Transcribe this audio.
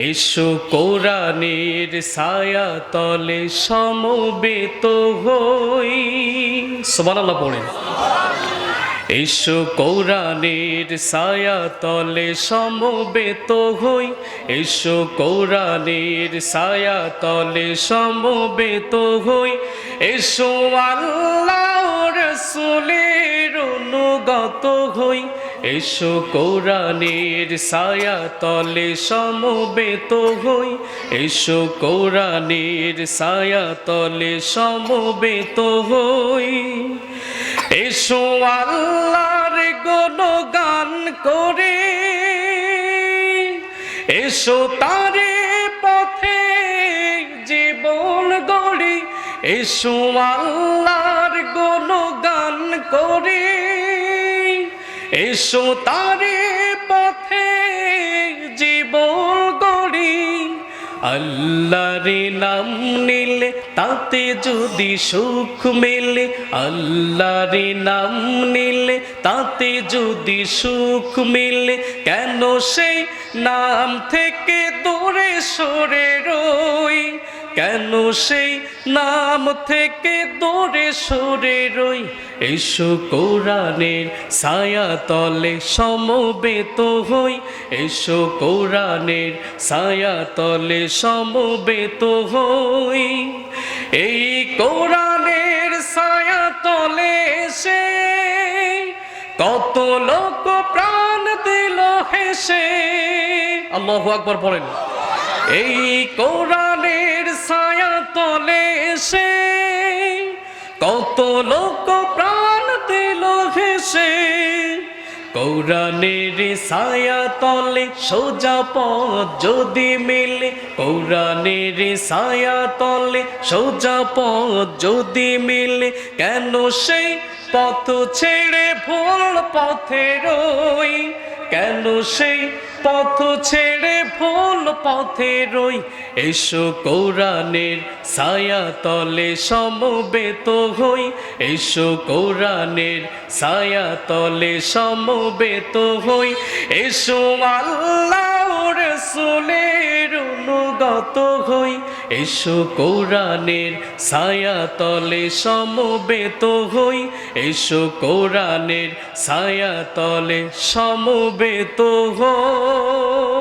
এসো কোরআনের ছায়া তলে সমবেত হই। সুবহানাল্লাহ পড়েন। এসো কোরআনের ছায়া তলে সমবেত হই। এসো কোরআনের ছায়া তলে সমবেত হই। এসো আল্লাহ রসুলের অনুগত হই। এসো কোরআনের সায়া তলে সমবেত হই। এসো কোরআনের সায়া তলে সমবেত হই। এসো আল্লাহর গান করে। এসো তারে পথে জীবন গড়ি। এসো আল্লাহর গান করে। এসো তারে পথে জীবন গড়ি। আল্লাহর নাম নিলে তাতে যদি সুখ মেলে। আল্লাহর নাম নিলে তাতে যদি সুখ মেলে। কেন সেই নাম থেকে দূরে সরে রই? কেন সেই নাম থেকে দূরে সরে রই? এসো কোরআনের ছায়া তলে সমবেত হই। এসো কোরআনের ছায়া তলে সমবেত হই। এই কোরআনের ছায়া তলে এসে কত লোক প্রাণ দিল হেসে। আল্লাহু আকবর পড়েন। এই কোরআনের ছায়া তলে এসে কত লোক প্রাণ দিল হেসে কৌরানের ছায়া তলে সোজা পথ যদি মেলে কৌরানের ছায়া তলে সোজা পথ যদি মেলে, কেন সেই পথ ছেড়ে ভুল পথে রই? কেন সেই পথ ছেড়ে ভুল পথে রই? এসো কোরআনের ছায়া তলে সমবেত হই। এসো কৌরানের ছায়া তলে সমবেত হই। এসো আল্লাহর রসুলের অনুগত হই। এসো কৌরানের ছায়া তলে সমবেত হই। এসো কৌরানের ছায়া তলে সমবেত হই।